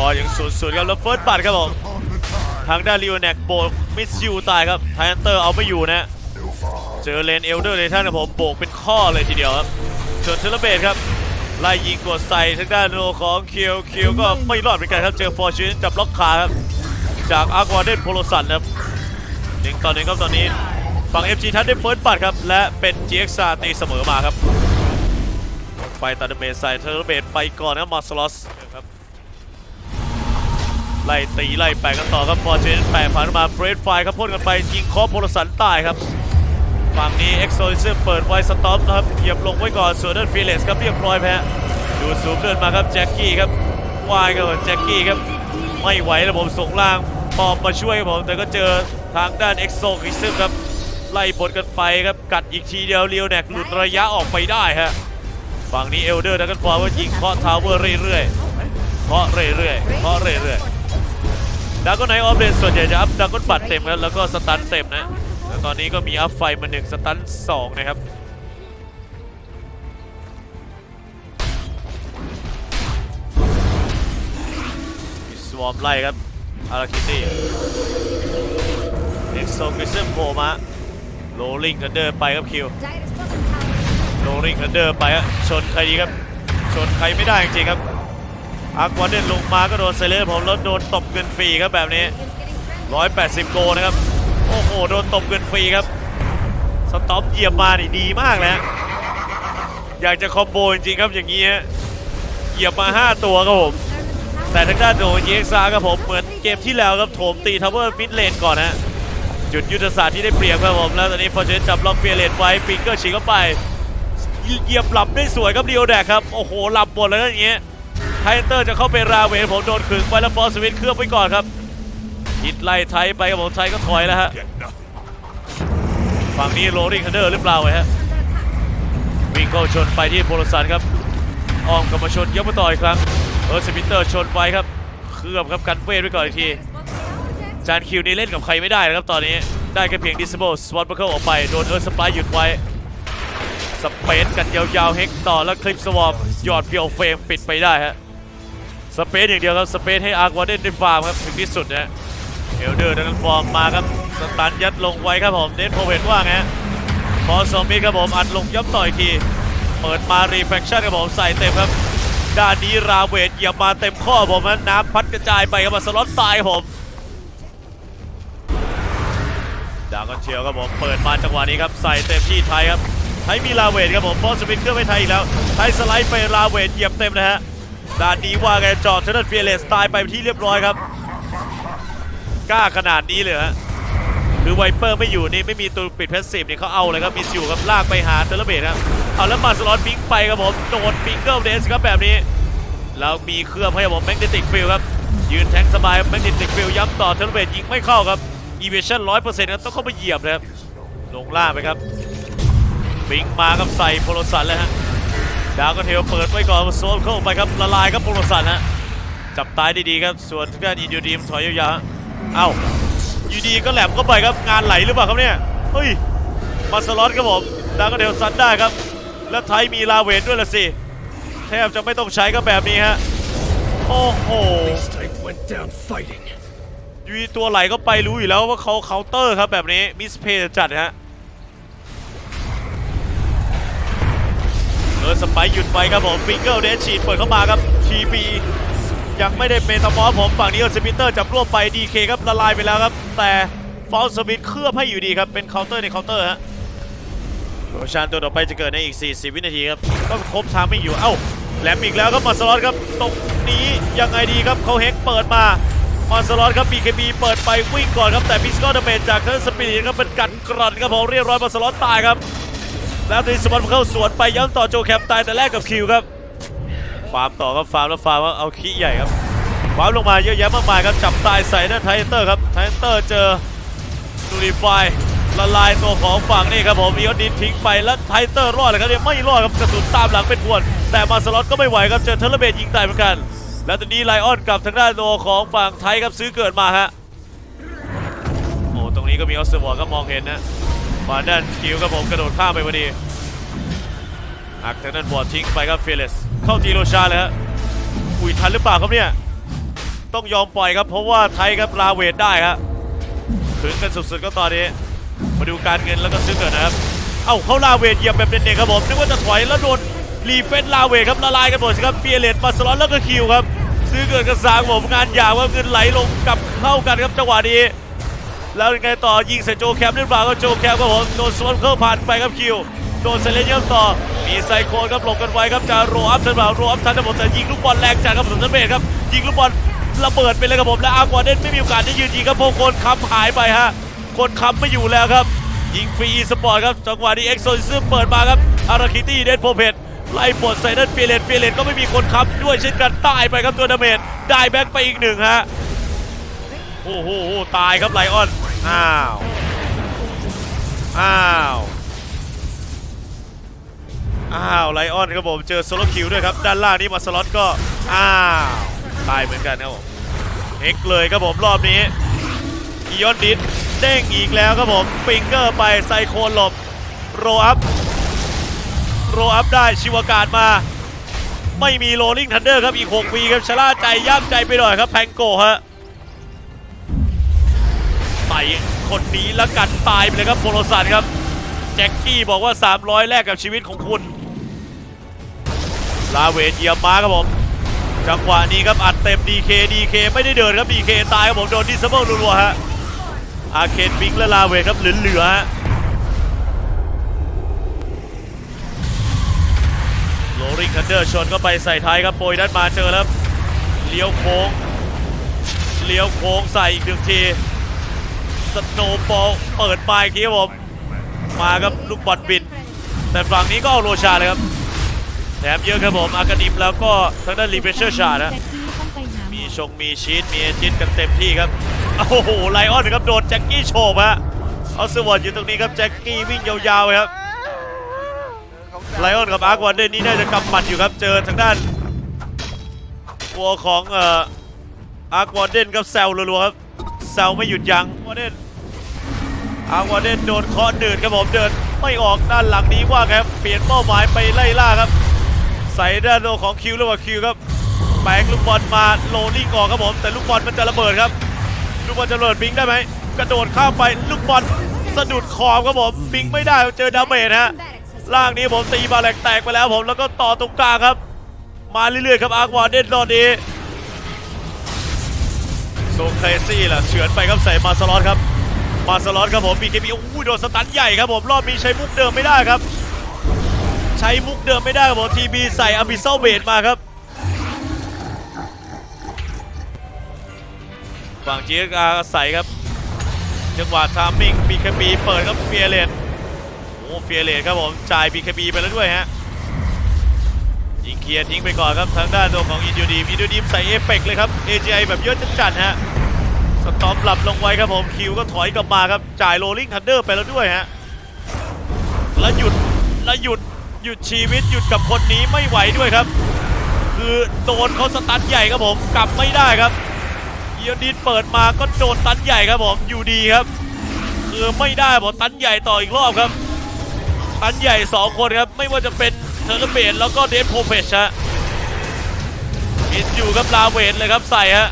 กอร์ยังศูนย์ศูนครับแล้วเฟิร์สบัตครับผมทางด้านลีโอแนกโบกมิสยูตายครับไทแอนเตอร์เอาไม่อยู่นะเจอเลนเอลเดอร์ในท่านครับผมโบกเป็นข้อเลยทีเดียวครับส่วนเทเลเบตครับไล่ยิงกดใส่ทางด้านโนของคิวคิวก็ไม่รอดเหมือนกันครับเจอฟอร์ชูนจับล็อกขาครับจากอาร์กวาเดนโพลสันครับหนึ่งต่อหนึ่งครับตอนนี้ฝั่ง FG ทันได้เฟิร์สบัตครับและเป็น GX ตีเสมอมาครับไปตัดเบสใส่เทเลเบตไปก่อนครับมาสลอสครับ ไล่ตีไล่แปะกันต่อครับฟอร์จูนแปะผ่านมาเบรดไฟครับพ่นกันไปยิงคอโพลสันตายครับฝั่งนี้เอ็กโซลิซึมเปิดไว้สต็อปนะครับเหยียบลงไว้ก่อนส่วนด้านฟีเลสครับเรียบร้อยแพ้ดูสูงเดินมาครับแจ็คกี้ครับวายครับแจ็คกี้ครับไม่ไหวแล้วผมส่งล่างปอมมาช่วยครับผมแต่ก็เจอทางด้านเอ็กโซลิซึมครับไล่บดกันไปครับกัดอีกทีเดียวเลียวแนกหลุดระยะออกไปได้ฮะฝั่งนี้เอลเดอร์ดักกันฟอร์ว่ายิงเคาะทาวเวอร์เรื่อยๆเคาะเรื่อยๆเคาะเรื่อยๆ ดากอนไนออฟเลนส่วนใหญ่จะอัพดากอนบัตเต็มครับแล้วก็สตันเต็มนะแล้วตอนนี้ก็มีอัพไฟมาหนึ่งสตันสองนะครับสวอมไล่ครับอาราคิตี้เอ็กโซกิซึมโผล่มาโรลลิงทันเดอร์ไปครับคิวโรลลิงทันเดอร์ไปฮะชนใครดีครับ ชนใครไม่ได้จริงครับ อาร์ควาเดนลงมาก็โดนไซเลอร์ผมแล้วโดนตบเงินฟรีครับแบบนี้ 180โลนะครับ โอ้โห โดนตบเกินฟรีครับ สต็อปเหยียบมานี่ดีมากเลยอยากจะคอมโบจริงๆครับอย่างนี้เหยียบมา 5 ตัวครับผม แต่ทางด้านโดนเยกซาครับผมเหมือนเกมที่แล้วครับโถมตีทาวเวอร์มิดเลนก่อนฮะจุดยุทธศาสตร์ที่ได้เปรียบครับผม แล้วตอนนี้ฟอร์เจนจับล็อกเฟียเลนไว้ฟิงเกอร์ฉีกเข้าไปเหยียบหลับได้สวยครับเดียวแดกครับ โอ้โหหลับหมดเลยนะอย่างเงี้ย ไทเตอร์จะเข้าไปราเวนผมโดนขึงไปแล้วฟอร์สวิตเคลือบไว้ก่อนครับฮิตไล่ไทยไปครับผมไทยก็ถอยแล้วฮะฝั่งนี้โรลิงคันเดอร์หรือเปล่าไว้ฮะวิ่งเข้าชนไปที่โพลสันครับอ้อมกลับมาชนยกมาต่ออีกครั้งเออสปินเตอร์ชนไปครับเคลือบครับกันเวทไว้ก่อนอีกทีจานคิวนี่เล่นกับใครไม่ได้นะครับตอนนี้ได้แค่เพียงดิสเบิลสวอตเบอร์เคิลออกไปโดนเออร์สปายหยุดไว้สเปซกันยาวๆเฮกต่อแล้วคลิปสวอปหยอดเพียวเฟรมปิดไปได้ฮะ สเปซอย่างเดียวครับ สเปซให้อาร์กวาเดนได้ฟาร์มครับ ถึงที่สุดนะเอลเดอร์ดันฟอร์มมาครับ สตันยัดลงไว้ครับผมเดนโพเวนว่าไงฮะพอสมิธครับผม อัดลงย้ำต่ออีกที เปิดมารีแฟคชั่นครับผม ใส่เต็มครับ ด้านนี้ราเวทเหยียบมาเต็มข้อผมนะน้ำพัดกระจายไปครับมาสล็อตตายผมดากันเชียวครับผม เปิดมาจังหวะนี้ครับ ใส่เต็มที่ไทยครับไทยมีลาเวทครับผมพอสวิตเครื่องไปไทยอีกแล้วไทยสไลด์ไปลาเวทเหยียบเต็มนะฮะ ด้านนี้ว่าไงจอดเทนเนอร์เฟียเลสตายไปที่เรียบร้อยครับ กล้าขนาดนี้เลยฮะคือไวเปอร์ไม่อยู่นี่ไม่มีตัวปิดเพสซีฟนี่เขาเอาเลยครับมิสอยู่ครับลากไปหาเทเลเบตครับเอาแล้วมาสล็อตบิงไปครับผมโดนฟิงเกิลเดสครับแบบนี้แล้วมีเครื่องให้ผมแมกเนติกฟิลครับยืนแทงสบายแมกเนติกฟิลย้ำต่อเทเลเบตยิงไม่เข้าครับอีเวชั่นร้อยเปอร์เซ็นต์ครับต้องเข้าไปเหยียบนะครับลงล่างไปครับบิงมาครับใส่โพลสันแล้วฮะ ดาวก็เทลเปิดไว้ก่อนโซนเข้าไปครับละลายครับโพลสันฮะจับตายดีๆครับส่วนทางด้านอินโดดีมถอยยาวๆเอ้าอยู่ดีก็แหลมเข้าไปครับงานไหลหรือเปล่าครับเนี่ยเฮ้ยมาสล็อตครับผมดาวก็เทลซัดได้ครับแล้วไทยมีลาเวนด้วยละสิแทบจะไม่ต้องใช้ก็แบบนี้ฮะโอ้โหยูดีตัวไหลก็ไปรู้อยู่แล้วว่าเขาเคาน์เตอร์ครับแบบนี้มิสเพย์จัดฮะ ออสไปหยุดไปครับผมฟิงเกิลเดชฉีดเปิดเข้ามาครับทีบียังไม่ได้เมตามอสผมฝั่งนี้เออสปิเตอร์จับรวบไปดีเคครับละลายไปแล้วครับ แต่ฟอลสวิตเคลือบให้อยู่ดีครับ เป็นเคาน์เตอร์ในเคาน์เตอร์ฮะโรชานตัวต่อไปจะเกิดในอีก 40 วินาทีครับ ก็ครบทามไม่อยู่ เอ้าแหลมอีกแล้วครับมาสล็อตครับ ตรงนี้ยังไงดีครับเขาเฮกเปิดมามาสล็อตครับ BKB เปิดไปวิ่งก่อนครับ แต่พิสกอร์ดเมจจากเทอร์สปิริตครับเป็นกัดกร่อนครับผมเรียบร้อยมาสล็อตตายครับ แล้วดิสมันเข้าสวนไปย้ำต่อโจแคปตายแต่แรกกับคิวครับฟาร์มต่อครับฟาร์มแล้วฟาร์มว่าเอาขี้ใหญ่ครับฟาร์มลงมาเยอะแยะมากมายครับจับตายใส่นั่นไทเตอร์ครับไทเตอร์เจอดูรีไฟละลายตัวของฝั่งนี่ครับผมมีอดินทิ้งไปแล้วไทเตอร์รอดเลยครับเนี่ยไม่รอดครับกระสุนตามหลังเป็นพวน แต่มาสล็อตก็ไม่ไหวครับเจอเทเลเบตยิงตายเหมือนกัน แล้วตอนนี้ไลออนกับทางด้านตัวของฝั่งไทยครับซื้อเกิดมาฮะโอ้ตรงนี้ก็มีออสเซอร์วอร์ก็มองเห็นนะ มาด้านคิวครับผมกระโดดข้ามไปพอดีหักทางด้านบอดทิ้งไปครับเฟเลสเข้าตีโรชาเลยฮะอุ้ยทันหรือเปล่าครับเนี่ยต้องยอมปล่อยครับเพราะว่าไทยครับลาเวทได้ครับถึงกันสุดๆก็ตอนนี้ มาดูการเงินแล้วก็ซื้อเกิดนะครับ เอ้าเขาลาเวทเหยียบแบบเด่นๆครับผมนึกว่าจะถอยแล้วโดนรีเฟนลาเวทครับละลายกันหมดสิครับเปียเลตมาสลอนแล้วก็คิวครับ ซื้อเกิดกระสางผมงานยาวว่าเงินไหลลงกลับเข้ากันครับจังหวะนี้ แล้วยังไงต่อยิงใส่โจแคมหรือเปล่าก็โจแคมครับผมโดนสวนเข้าผ่านไปครับคิวโดนเซเลนเยมต่อ มีไซโคนครับหลบกันไว้ครับจะโรอัพทันเปล่าโรอัพทันทั้งหมแต่ยิงลูกบอลแรงจัดครับสมสำเร็จครับยิงลูกบอลระเบิดไปเลยครับผมและอากวาเดนไม่มีโอกาสได้ยืนยิงครับพราะคนค้ำหายไปฮะคนค้ำไม่อยู่แล้วครับ ยิงฟรีสปอร์ตครับจังหวะนี้เอ็กโซซิซึมเปิดมาครับอาราคิตี้เดนโพเพตไล่ปลดใส่นั่นเปียเลตเปียเลตก็ไม่มีคนค้ำด้วยเช่นกันตายไปครับตัวดาเมจได้แบ็กไปอีกหนึ่งฮะ โอ้โหตายครับไลออน อ้าว อ้าว อ้าวไลออนครับผมเจอโซโลคิวด้วยครับ ด้านล่างนี้มาสล็อตก็ อ้าว ตายเหมือนกันครับผมเอ็กเลยครับผมรอบนี้อียอนดิสเด้งอีกแล้วครับผมฟิงเกอร์ไปไซโคนหลบ โรอัพ โรอัพได้ชิวากาศมา ไม่มีโรลลิงทันเดอร์ครับอีก6วีครับชะล่าใจย่ำใจไปหน่อยครับแพงโกฮะ ไปคนนี้แล้วกันตายไปเลยครับโบโลสันครับ แจ็คกี้บอกว่า 300 แลกกับชีวิตของคุณ ลาเวทเยียบม้าครับผม จังหวะนี้ครับอัดเต็ม DK DK ไม่ได้เดินครับ DK ตายครับผมโดนดิสเบิลรัวๆฮะ อาเคนบิงและลาเวทครับเหลือๆฮะโรลิงคันเดอร์ชนเข้าไปใส่ท้ายครับโปยด้านมาเจอแล้วเลี้ยวโค้งเลี้ยวโค้งใส่อีกหนึ่งที สโนว์บอลเปิดมาอีครับผม มาครับลูกบอลบิน แต่ฝั่งนี้ก็เอาโรชาเลยครับ แถมเยอะครับผม อากาดิมแล้วก็ทางด้านรีเฟเชอร์ชานะ มีชงมีชีสมีเอจินกันเต็มที่ครับ โอ้โห ไลออนครับโดนแจ็คกี้โฉบฮะเอาสวอตอยู่ตรงนี้ครับแจ็คกี้วิ่งยาวๆครับ ไลออนกับอาร์ควอนเดนนี่น่าจะกำหมัดอยู่ครับ เจอทางด้านตัวของเอ่ออาร์ควอนเดนครับแซวรัวๆครับ แซวไม่หยุดยั้งวอเดนอาวอเดนโดนเคอเดินครับผมเดินไม่ออกด้านหลังนี้ว่าครับเปลี่ยนเป้าหมายไปไล่ล่าครับ ใส่ด้านโลของคิวหรือว่าคิวครับแบงลูกบอลมาโลลิ่งออกครับผมแต่ลูกบอลมันจะระเบิดครับลูกบอลจะระเบิดบิงได้ไหมกระโดดข้ามไปลูกบอลสะดุดขอบครับผมบิงไม่ได้เจอดาเมจฮะล่างนี้ผมตีบาแหลกแตกไปแล้วผมแล้วก็ต่อตรงกลางครับ มาเรื่อยๆครับอาร์วาเดนตอนนี้ โซเครซี่ล่ะเฉือนไปครับใส่มาสลอตครับ มาสลอตครับผมบีเคบีโอ้ยโดนสตันใหญ่ครับผมรอบนี้ใช้มุกเดิมไม่ได้ครับ ใช้มุกเดิมไม่ได้ครับผมทีบีใส่อ b ิ s ซ l เบดมาครับฝั่งจีเออาใส่ครับจังหวะทามมิ่งบีเคบีเปิดครับเฟียเลนโอ้เฟียเลตครับผมจ่าย BKB ไปแล้วด้วยฮะ ยิงเคลียร์ทิ้งไปก่อนครับทางด้านตัวของอินดูดีมอินดูดีมใส่เอฟเฟกเลยครับ AGI แบบเยอะจัดๆฮะสตอมหลับลงไว้ครับผมคิวก็ถอยกลับมาครับจ่ายโรลลิงทันเดอร์ไปแล้วด้วยฮะแล้วหยุดแล้วหยุดหยุดชีวิตหยุดกับคนนี้ไม่ไหวด้วยครับ คือโดนเขาสตันใหญ่ครับผมกลับไม่ได้ครับอียดินเปิดมาก็โดนตันใหญ่ครับผมอยู่ดีครับคือไม่ได้ผมตันใหญ่ต่ออีกรอบครับ ตันใหญ่ 2 คนครับไม่ว่าจะเป็น ทอร์เบนแล้วก็เดนโพเพชฮะอินอยู่กับลาเวนเลยครับใส่ฮะ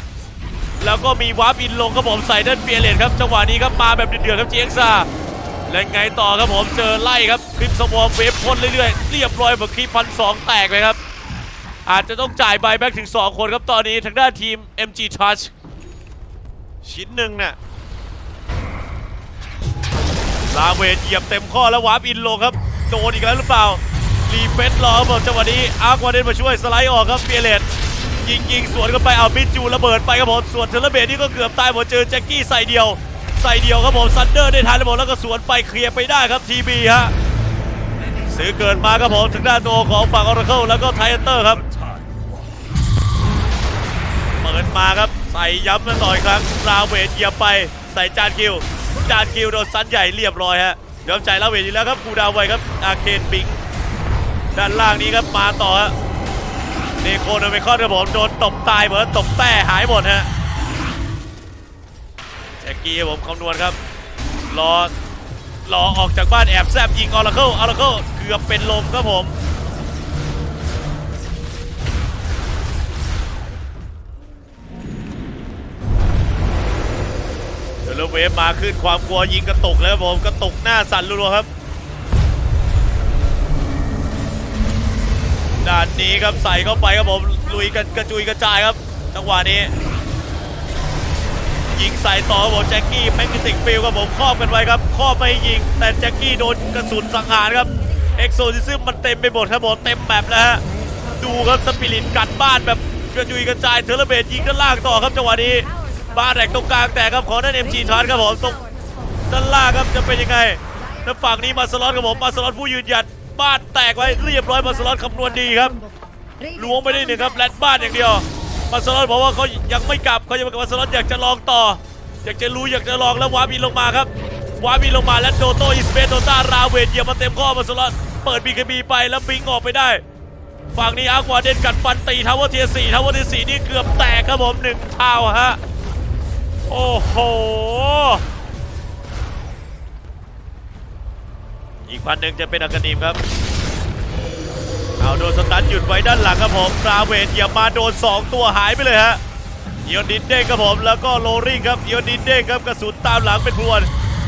แล้วก็มีวาร์ปอินลงครับผมใส่ด้านเปียเลนครับจังหวะนี้ครับมาแบบเดือดๆครับเจงซาและไงต่อครับผมเจอไล่ครับคลิปสวอมเวฟพ่นเรื่อยๆเรียบร้อยหมดคลิปพันสองแตกเลยครับ อาจจะต้องจ่ายใบแบ็กถึง 2 คนครับตอนนี้ทางด้านทีม MG Touch ชิ้นหนึ่งเนี่ยลาเวนเหยียบเต็มข้อแล้ววาร์ปอินลงครับโดนอีกแล้วหรือเปล่า รีเฟนรอครับผมจังหวะนี้อาร์ควาเดนมาช่วยสไลด์ออกครับเปียเลตยิงยิงสวนเข้าไปเอามิดจูระเบิดไปครับผมส่วนเทเลเบตนี่ก็เกือบตายหมดเจอแจ็คกี้ใส่เดียว ใส่เดียวครับผมซันเดอร์ได้ทันแล้วผมแล้วก็สวนไปเคลียร์ไปได้ครับทีบีฮะซื้อเกินมาครับผมถึงด้านตัวของฝั่งออร์เคิลแล้วก็ไทเตอร์ครับเปิดมาครับใส่ย้ำกันต่ออีกครั้งลาเวทเหยียบไปใส่จานคิวจานคิวโดนซันใหญ่เรียบร้อยฮะยอมใจลาเวทอีกแล้วครับคูดาวไวครับอาเคนบิง ด้านล่างนี้ครับมาต่อฮะเนโคโนเมคอนครับผมโดนตบตายเหมือนตบแต้หายหมดฮะแจ็คกี้ผมคำนวณครับรอรอออกจากบ้านแอบแซบยิงออร์เคิลออร์เคิลเกือบเป็นลมครับผมมแล้วเวฟมาขึ้นความกลัวยิงกระตุกแล้วครับผมกระตุกหน้าสั่นรัวๆครับ ด้านนี้ครับใส่เข้าไปครับผมลุยกันกระจุยกระจายครับจังหวะนี้ยิงใส่ต่อครับผมแจ็คกี้แมกนิติกฟิลครับผมครอบกันไว้ครับครอบไม่ยิง แต่แจ็คกี้โดนกระสุนสังหารครับเอ็กโซซิซึมมันเต็มไปหมดครับผมเต็มแมปแล้วฮะดูครับสปิริตกัดบ้านแบบกระจุยกระจายเทอร์เบตยิงด้านล่างต่อครับจังหวะนี้บ้านแตกตรงกลางแต่ครับของนั่นเอ็มจีทานครับผมตรงด้านล่างครับจะเป็นยังไงแล้วฝั่งนี้มาสล็อตครับผมมาสล็อตผู้ยืนหยัด บ้านแตกไว้เรียบร้อยมาสลอตคำนวณดีครับล้วงไปได้หนึ่งครับแลดบ้านอย่างเดียวมาสลอตบอกว่าเขายังไม่กลับเขายังมาสลอตอยากจะลองต่อ อยากจะรู้อยากจะลองแล้ววาบีลงมาครับวาบีลงมาและโดโตอิสเปโดตาราเวทเยียบมาเต็มข้อมาสลอตเปิดบีคบีไปแล้วบิงออกไปได้ฝั่งนี้อาร์ควาเดนกัดฟันตีทาวเวอร์เทียสี่ทาวเวอร์เทียสี่นี่เกือบแตกครับผมหนึ่งทาวฮะโอ้โห อีกพันหนึ่งจะเป็นอากานิมครับ เอาโดนสตันหยุดไว้ด้านหลังครับผมราเวทอย่ามาโดน 2 ตัวหายไปเลยฮะเอียนดินเด้งครับผมแล้วก็โลริงครับเอียนดินเด้งครับกระสุนตามหลังเป็นพวน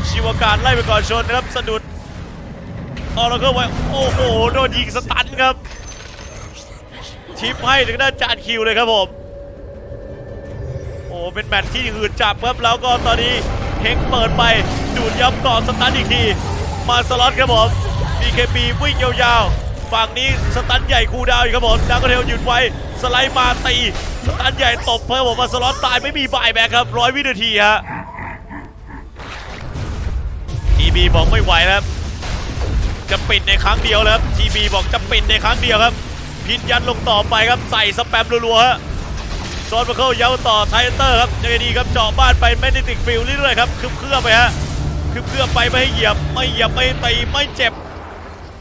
ชิวการไล่ไปก่อนชนนะครับสะดุดออแล้วก็ไว้โอ้โหโดนยิงสตันครับทิปให้ถึงด้านจานคิวเลยครับผมโอ้เป็นแมตช์ที่หืดจับครับแล้วก็ตอนนี้เฮงเปิดไปดูดย้ำต่อสตันอีกที มาสล็อตครับผม BKB วิ่งยาวๆ ฝั่งนี้สตันใหญ่คูดาวอยู่ครับผมดังกระเทลหยุดไว้ สไลด์มาตีสตันใหญ่ตบเพิ่มผมมาสล็อตตายไม่มีบายแบ็ครับร้อยวินาทีฮะ TB บอกไม่ไหวแล้วครับ จะปิดในครั้งเดียวแล้วครับ TB บอกจะปิดในครั้งเดียวครับ พินยันลงต่อไปครับใส่สแปมรัวๆฮะโซนมาเข้าเย้าต่อไทเตอร์ครับยังไงดีครับเจาะบ้านไปแมนติกฟิลเรื่อยๆครับคืบเคลื่อไปฮะ คืบเคลื่อไปไม่ให้เหยียบไม่เหยียบไม่ตีไม่เจ็บ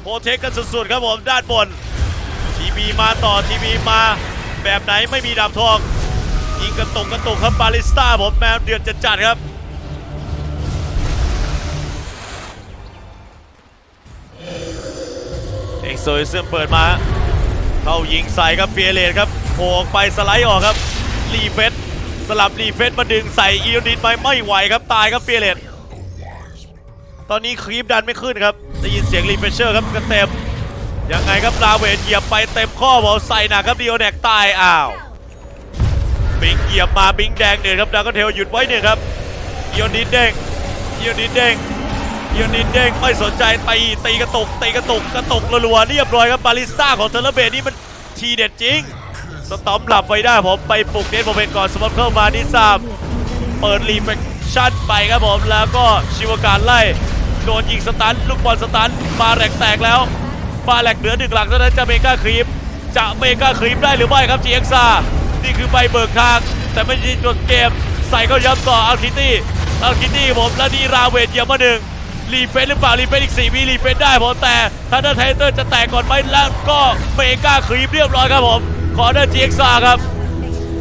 โปรเทคกันสุดๆครับผมด้านบนทีบีมาต่อทีบีมาแบบไหนไม่มีดาบทองยิงกระตุกกระตุกครับบาลิสต้าผมแมวเดือดจัดๆครับเอ็กโซอิซึมเปิดมาเข้ายิงใส่ครับเฟียเลนครับโผล่อกไปสไลด์ออกครับรีเฟสสลับรีเฟสมาดึงใส่อีโอนิดไปไม่ไหวครับตายครับเฟียเลน ตอนนี้ครีปดันไม่ขึ้นครับ ได้ยินเสียงรีเฟชเชอร์ครับกระเต็ม ยังไงครับลาเวนเหยียบไปเต็มข้อบอลใส่หนักครับดีโอแนกตายอ้าว บิงเหยียบมาบิงแดงเดือดครับดากอนเทลหยุดไว้หนึ่งครับอีโอนิดเด้งอีโอนิดเด้งเอียนินเด้งไม่สนใจตีตีกระตุกตีกระตุกกระตุกรัวๆเรียบร้อยครับบาลิสต้าของเทเลเบตนี่มันทีเด็ดจริงสตอมหลับไว้ได้ผมไปปลุกเดนโมเป็นก่อนสมมติเข้ามานิซามเปิดรีเฟกชั่นไปครับผมแล้วก็ชิวการไล่ โดนยิงสตันลูกบอลสตันบาแหลกแตกแล้วบาแหลกเหลือหนึ่งหลังเท่านั้นจะเมกาครีมจะเมกาครีมได้หรือไม่ครับจีเอ็กซ่านี่คือใบเบิกทาง แต่ไม่ใช่จบเกม ใส่เข้าย้ำต่ออัลคิตี้อัลคิตี้ผมและนี่ราเวทเยียบมาหนึ่งรีเฟนหรือเปล่ารีเฟนอีก4วิรีเฟนได้ผมแต่ถ้าเดอร์ไทเตอร์จะแตกก่อนไหมแล้วก็เมกาครีมเรียบร้อยครับผมขอเดอร์จีเอ็กซ่าครับ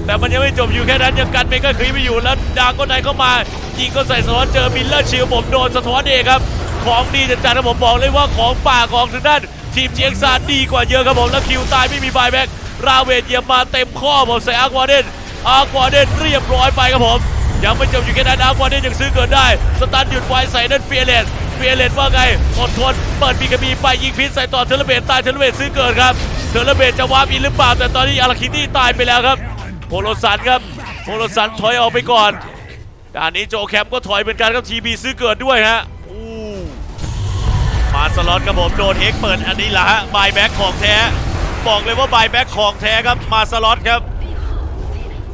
แต่มันยังไม่จบอยู่แค่นั้นยังกันเมกาครีมไม่อยู่แล้วดางก็ไนเข้ามา ยิงก็ใส่สะท้อนเจอมิลเลอร์ชิลผมโดนสะท้อนเองครับ ของดีจัดๆนะผมบอกเลยว่าของป่าของทางด้านทีมเจีเอ็กซ่าดีกว่าเยอะครับผมแล้วคิวตายไม่มีบายแบ็กราเวทเยียบมาเต็มข้อผมใส่อาร์ควาเดนอาร์ควาเดนเรียบร้อยไปครับผมยังไม่จบอยู่แค่นั้นอาร์ควาเดนยังซื้อเกินได้ สตันหยุดไวใส่นั่นเฟียเลนเฟียเลนว่าไงอดทนเปิดบีกบีไปยิงพิษใส่ต่อเทเลเบตตายเทเลเบตซื้อเกินครับเทเลเบตจะวาร์ปอินหรือเปล่าแต่ตอนนี้อาราคิตี้ตายไปแล้วครับโพโลสันครับโพโลสันถอยออกไปก่อน ด่านนี้โจแคมป์ก็ถอยเหมือนกันครับทีบีซื้อเกิดด้วยฮะอู้มาสล็อตครับผมโดนเฮกเปิดอันนี้แหละฮะบายแบ็กของแท้ บอกเลยว่าบายแบ็กของแท้ครับมาสล็อตครับ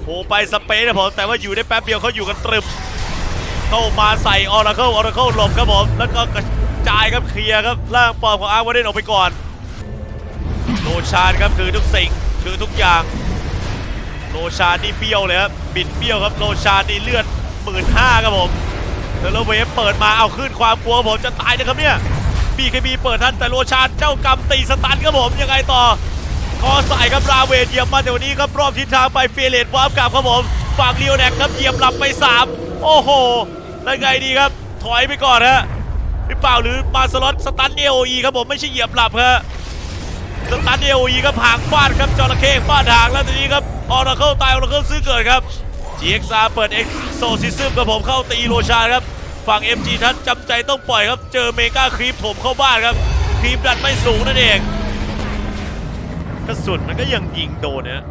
โผล่ไปสเปซนะผมแต่ว่าอยู่ได้แป๊บเดียวเขาอยู่กันตรึมเข้ามาใส่ออร์เคิลออร์เคิลหลบครับผมแล้วก็กระจายครับเคลียร์ครับล่างปอมของอาร์วาเดนออกไปก่อนโลชานครับคือทุกสิ่งคือทุกอย่าง โลชานนี่เบี้ยวเลยครับบิดเบี้ยวครับโลชานนี่เลือด หมื่นห้าครับผมเทเลเวฟเปิดมาเอาขึ้นความกลัวผมจะตายนะครับเนี่ยบีเคบีเปิดทันแต่โลชานเจ้ากรรมตีสตันครับผมยังไงต่อคอใส่ครับราเวทเหยียบมาแต่วันนี้ครับรอบทิศทางไปเฟเลตวาร์ปกลับครับผมฝั่งเลียวแนกครับเหยียบหลับไป 3 โอ้โหแล้วไงดีครับ ถอยไปก่อนฮะหรือเปล่าหรือมาสล็อตสตันเอโอีครับผมไม่ใช่เหยียบหลับฮะสตันเอโอีครับหางฟาดครับจอระเข้ฟาดหางแล้วทีนี้ครับออร์เคิลตายออร์เคิลซื้อเกิดครับ g GXR เปิด Exorcism กับผมเข้าตีโรชาครับ ฝั่ง MG ทัศน์จำใจต้องปล่อยครับ เจอเมกาครีปถมเข้าบ้านครับ ครีปดันไม่สูงนั่นเองกระสุนมันก็ยังยิงโดนนะ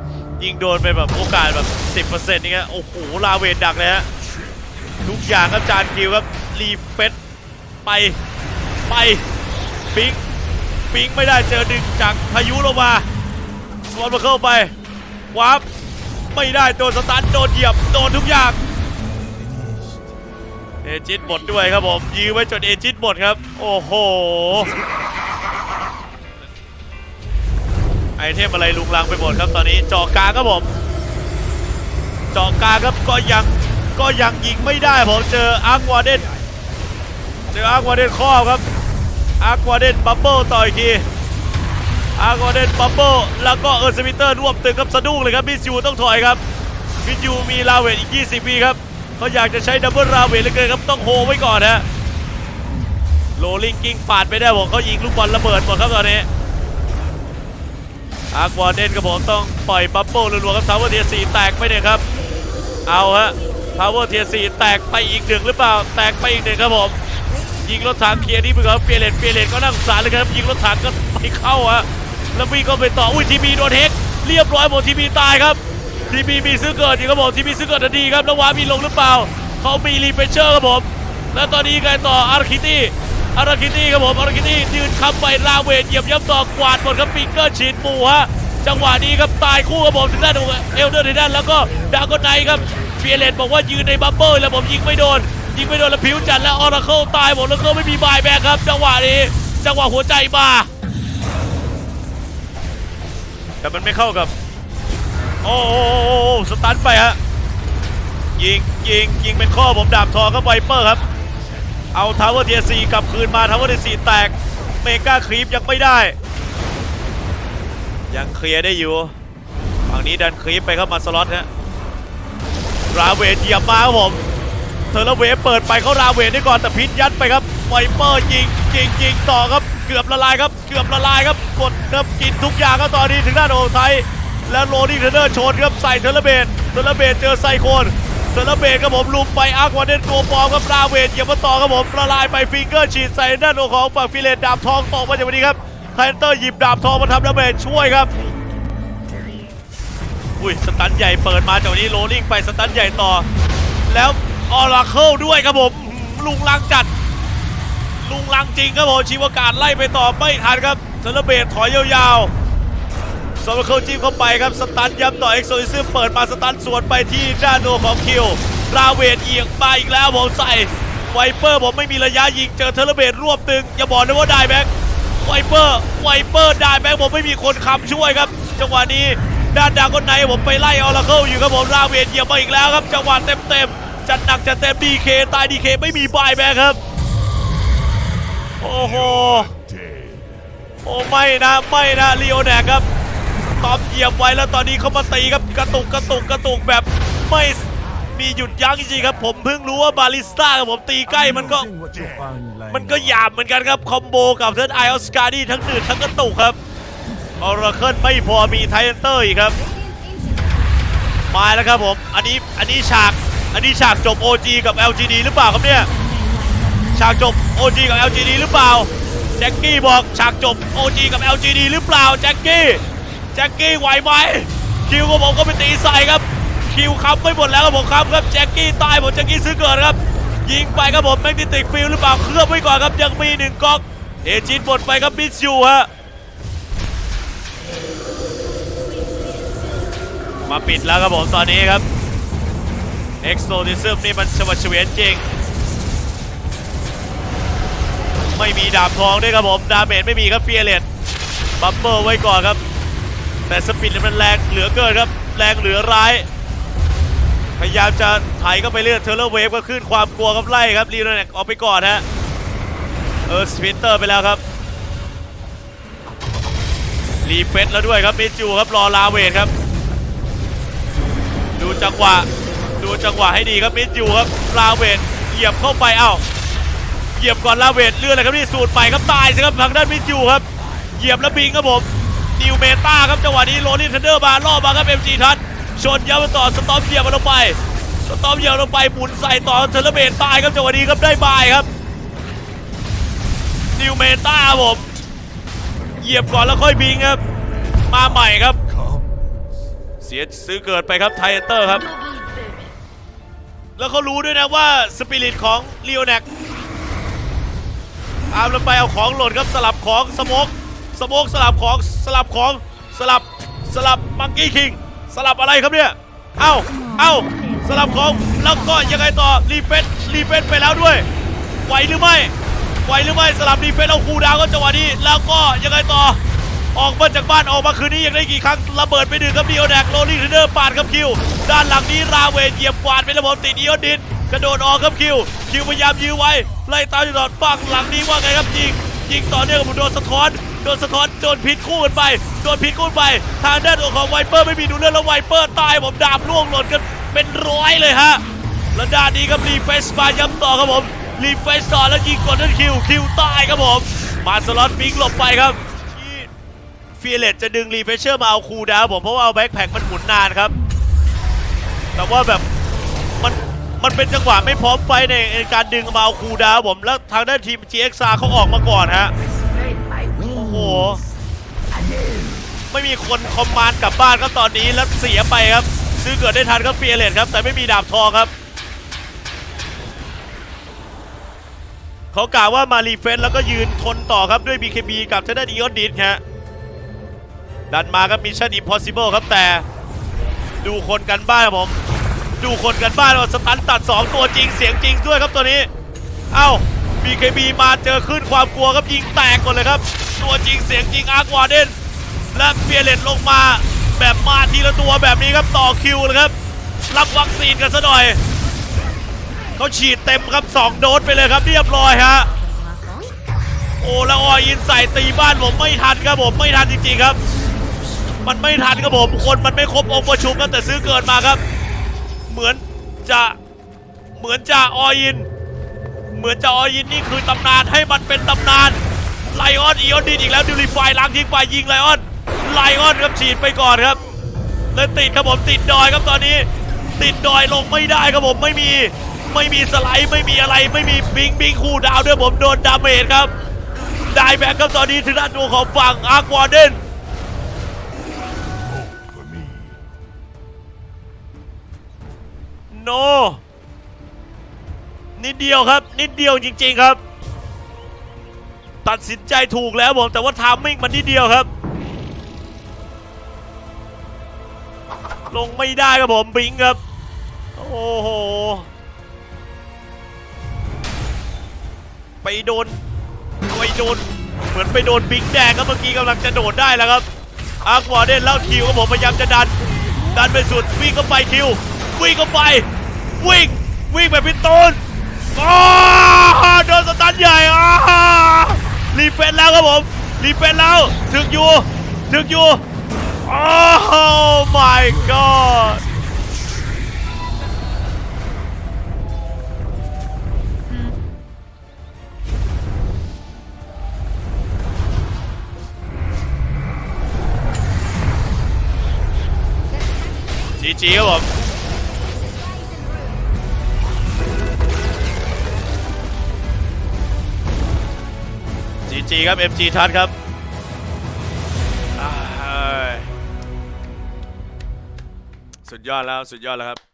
ยิงโดนไปแบบโอกาสแบบ 10%นี่ครับโอ้โห ลาเวนดักเลยฮะทุกอย่างครับจานคิวครับ รีเฟสไป ไปปิงปิงไม่ได้เจอดึงจากพายุลงมาสวอนมาเข้าไปวาร์ป ไม่ได้โดนสตันโดนเหยียบโดนทุกอย่างเอจิตหมดด้วยครับผมยื้อไว้จนเอจิตหมดครับ โอ้โหไอเทมอะไรลุงลังไปหมดครับตอนนี้จอกาครับผมจาะกาครับก็ยังก็ยังยิงไม่ได้ผมเจออาร์ควาเดนเจออาร์ควาเดนครอบครับอาร์ควาเดนบับเบิลต่ออีกที อาร์ควเดนบับเบิลแล้วก็เออร์สมิเตอร์รวบตึงครับสะดุ้งเลยครับมิสยูต้องถอยครับมิสยูมีลาเวทอีก 20ปีครับเขาอยากจะใช้ดับเบิลลาเวทเหลือเกินครับต้องโฮไว้ก่อนฮะโรลิงกิ้งปาดไปได้ผมเขายิงลูกบอลระเบิดหมดครับตอนนี้อาร์ควเดนครับผมต้องปล่อยบับเบิลรัวๆครับทาวเวอร์เทียสี่แตกไปเนี่ยครับ เอาฮะทาวเวอร์เทียสี่แตกไปอีกหนึ่งหรือเปล่า แตกไปอีกหนึ่งครับผมยิงรถถังเคลียร์นี่ไปก่อเปลี่ยนเลนเปลี่ยนเลนก็นั่าสงสารเลยครับยิงรถถังก็ไม่เข้าฮะ แล้ววิ่งก็ไปต่ออุ้ยทีบีโดนเฮกเรียบร้อยหมดทีบีตายครับทีบีมีซื้อเกิดอยู่ครับผมทีบีซื้อเกิดทันทีครับแล้ววามีลงหรือเปล่าเขามีรีเฟเชอร์ครับผมแล้วตอนนี้ไงต่ออาร์คิตี้อาร์คิตี้ครับผมอาร์คิตี้ยืนค้ำไปลาเวทเหยียบย่ำต่อกวาดหมดครับปิงเกอร์ฉีดหมู่ฮะจังหวะนี้ครับตายคู่ครับผมถึงด้านเอลเดอร์ถึงด้านแล้วก็ดากอนไนครับเฟียเลตบอกว่ายืนในบัมเบิลแล้วผมยิงไม่โดนยิงไม่โดนแล้วผิวจัดแล้วออร์เคิลตายหมดแล้วก็ไม่มีบายแบ็คครับ จังหวะนี้ จังหวะหัวใจมา แต่มันไม่เข้ากับ โอ้โหสตันไปฮะ ยิงยิงยิงเป็นข้อผมดาบทองครับไวเปอร์ครับ เอาทาวเวอร์เทียซีกลับคืนมาทาวเวอร์เทียซีแตก เมกาครีปยังไม่ได้ ยังเคลียร์ได้อยู่ฝั่งนี้ดันครีปไปเข้ามาสล็อตฮะ ราเวทเหยียบมาครับผม เทอร์เวเปิดไปเขาราเวทได้ก่อนแต่พิษยัดไปครับไวเปอร์ยิงยิงยิงต่อครับ เกือบละลายครับเกือบละลายครับกดครับกินทุกอย่างครับตอนนี้ถึงด้านโอไทยแล้วโรดี้เทเนอร์ชนครับใส่เทอร์ลเบทเทอร์ลเบทเจอไซโคนเทอร์ลเบทครับผมลุมไปอาร์ควาเดนตัวปอมครับราเวทเหยียบมาต่อครับผมละลายไปฟิงเกอร์ฉีดใส่ด้านโอของฝั่งฟิเลตดาบทองตกมาจากวันนี้ครับไทเตอร์หยิบดาบทองมาทำดาเมจช่วยครับอุ้ยสตันใหญ่เปิดมาจากวันนี้โรลลิ่งไปสตันใหญ่ต่อ แล้วออราเคิลด้วยครับผมลุงลังจัด ลุงลังจริงครับผมชีวการไล่ไปต่อไม่ทันครับเทเลเบตถอยยาวๆซอมเคิลจิ้มเข้าไปครับสตันย้ำต่อเอ็กโซลิซึมเปิดมาสตันสวนไปที่ด้านโนของคิวราเวทเอียงมาอีกแล้วผมใส่ไวเปอร์ผมไม่มีระยะยิงเจอเทเลเบตรวบตึงอย่าบอกนะว่าได้แบ็คไวเปอร์ไวเปอร์ได้แบงค์ผมไม่มีคนคำช่วยครับ จังหวะนี้ด้านดาก้อนในผมไปไล่ออร์เคิลอยู่ครับผมราเวนเหยียบมาอีกแล้วครับจังหวะเต็มๆจัดหนักจัดเต็มดีเคตายดีเคไม่มีบายแบงค์ครับ โอ้โห โอ้ไม่นะไม่นะลีโอแนกครับตอมเหยียบไว้แล้วตอนนี้เขามาตีครับกระตุกกระตุกกระตุกแบบไม่มีหยุดยั้งจริงครับ ผมเพิ่งรู้ว่าบาลิสต้ากับผมตีใกล้มันก็ มันก็หยาบเหมือนกันครับ คอมโบกับเทิร์นไอออสการ์ดี้ทั้งหนืดทั้งกระตุกครับออร์เคิลไม่พอมีไทเทนเตอร์อีกครับ มาแล้วครับผม อันนี้อันนี้ฉากอันนี้ฉากจบ OG กับ LGD หรือเปล่าครับเนี่ย ฉากจบ OG กับ LGD หรือเปล่าแจ็คกี้บอกฉากจบ OG กับ LGD หรือเปล่าแจ็คกี้แจ็คกี้ไหวไหมคิวก็ผมก็ไปตีใส่ครับ คิวค้ำไม่หมดแล้วครับผมค้ำครับแจ็คกี้ตายหมดแจ็คกี้ซื้อเกิดครับ ยิงไปครับผมแมกนิติกฟิลหรือเปล่าเคลือบไว้ก่อนครับยังมีหนึ่งก๊อกเอจินหมดไปครับมิสยูฮะมาปิดแล้วครับผมตอนนี้ครับเอ็กโซดิซึมนี่มันชวัดเฉวียนจริง ไม่มีดาบทองด้วยครับผมดาเมจไม่มีครับเฟียเลตบัมเบิลไว้ก่อนครับ แต่สปินมันแรงเหลือเกินครับ แรงเหลือร้าย พยายามจะไถก็ไปเรื่อยเทอร์เลอร์เวฟก็ขึ้นความกลัวครับไล่ครับรีโนแนกออกไปก่อนฮะเออสปินเตอร์ไปแล้วครับรีเฟสแล้วด้วยครับมิจูครับรอลาเวทครับ ดูจังหวะดูจังหวะให้ดีครับมิจูครับลาเวทเหยียบเข้าไปเอ้า ยียบก่อนลาเวทเลื่อนเลยครับนี่สูตรใหม่ครับตายสิครับทางด้านมิจูครับเหยียบแล้วบิงครับผมนิวเมตาครับจังหวะนี้โรลินเทนเดอร์มาล่อมาครับเอ็มจีทันชนย้ำมาต่อสตอมเหยียบมาลงไปสตอมเหยียบลงไปหมุนใส่ต่อเทเลเบตตายครับจังหวะนี้ครับได้บายครับนิวเมตาครับผมเหยียบก่อนแล้วค่อยบิงครับ มาใหม่ครับ เสียซื้อเกิดไปครับไทเตอร์ครับ แล้วเขารู้ด้วยนะว่าสปิริตของเลโอแนก ตามลงไปเอาของหล่นครับสลับของสโมกสโมกสลับของสลับของสลับสลับมังกี้คิงสลับอะไรครับเนี่ย เอ้า เอ้าสลับของแล้วก็ยังไงต่อรีเฟนรีเฟนไปแล้วด้วย ไหวหรือไม่ไหวหรือไม่สลับรีเฟนเอาคูดาวก็จังหวะนี้แล้วก็ยังไงต่อออกมาจากบ้านออกมาคืนนี้ยังได้กี่ครั้งระเบิดไปหนึ่งครับดีโอแดกโรลลิ่งเทเดอร์ปาดครับคิว ด้านหลังนี้ราเวนเหยียบกวาดไประบบติดอีโอดิน กระโดดออกครับคิว คิวพยายามยื้อไว้ ไล่ตามอยู่ตลอดฝั่งหลังนี้ว่าไงครับยิงยิงต่อเนื่องกับโดนสะท้อนโดนสะท้อนโดนพิษคู่กันไปโดนพิษคู่ไป ทางด้านของไวเปอร์ไม่มีดูเรื่องแล้วไวเปอร์ตายผมดาบล่วงหล่นกันเป็นร้อยเลยฮะแล้วด้านนี้ครับรีเฟสมาย้ำต่อครับผมรีเฟสต่อแล้วยิงกดนั่นคิวคิวตายครับผมมาสล็อตปิงหลบไปครับฟีเลตจะดึงรีเฟชเชอร์มาเอาคูดาวผมเพราะว่าเอาแบ็คแพ็คมันหมุนนานครับ แต่ว่าแบบมัน มันเป็นจังหวะไม่พร้อมไฟในในการดึงมาเอาคูดาวผมแล้วทางด้านทีม GXR เขาออกมาก่อนฮะโอ้โหไม่มีคนคอมมานด์กลับบ้านครับตอนนี้แล้วเสียไปครับ ซื้อเกิดได้ทันครับเฟียเลตครับ แต่ไม่มีดาบทองครับเขากล่าวว่ามารีเฟนแล้วก็ยืนทนต่อครับด้วย BKB กับทางด้านอีออนดิสฮะดันมาครับมิชชั่นอิมพอสิเบิลครับแต่ดูคนกันบ้านครับผม ดูคนกันบ้านว่าสตันตัด 2 ตัวจริงเสียงจริงด้วยครับตัวนี้ เอ้า BKB มาเจอขึ้นความกลัวครับยิงแตกก่อนเลยครับ ตัวจริงเสียงจริงอาร์ควาเดนและเฟียเลตลงมาแบบมาทีละตัวแบบนี้ครับต่อคิวเลยครับ รับวัคซีนกันซะหน่อย เขาฉีดเต็มครับ 2 โดสไปเลยครับเรียบร้อยฮะโอ้แล้วออยินใส่ตีบ้านผมไม่ทันครับผมไม่ทันจริงๆครับ มันไม่ทันครับผมคนมันไม่ครบองค์ประชุมครับแต่ซื้อเกินมาครับ เหมือนจะเหมือนจะออยิน เหมือนจะออยินนี่คือตำนานให้มันเป็นตำนานไลออนอีออนดินอีกแล้วดิลิฟายล้างทิ้งไปยิงไลออนไลออนครับฉีดไปก่อนครับแล้วติดครับผมติดดอยครับตอนนี้ ติดดอยลงไม่ได้ครับผมไม่มีไม่มีสไลด์ไม่มีอะไรไม่มีบิงบิงคู่ดาวด้วยผมโดนดาเมจครับได้แบกครับตอนนี้ถึงด้านตัวของฝั่งอาร์ควาเดน โน นิดเดียวครับ นิดเดียวจริง ๆครับ ตัดสินใจถูกแล้วผม แต่ว่าทามมิ่งมันนิดเดียวครับ ลงไม่ได้ครับผมบิงครับ โอ้โห ไปโดนไปโดน เหมือนไปโดนบิงแดงครับเมื่อกี้กำลังจะโดดได้แล้วครับ อาร์ควาเดนแล้วคิวครับผมพยายามจะดันดันไปสุดวิ่งเข้าไปคิววิ่งเข้าไป วิ่งวิ่งแบบพิตูนอ๋อโดนสตันใหญ่อ่ารีเฟนแล้วครับผมรีเฟนแล้วถึกอยู่ถึกอยู่โอ้ my god จีจีครับผม ครับ MG ทัดครับสุดยอดแล้ว สุดยอดแล้วครับ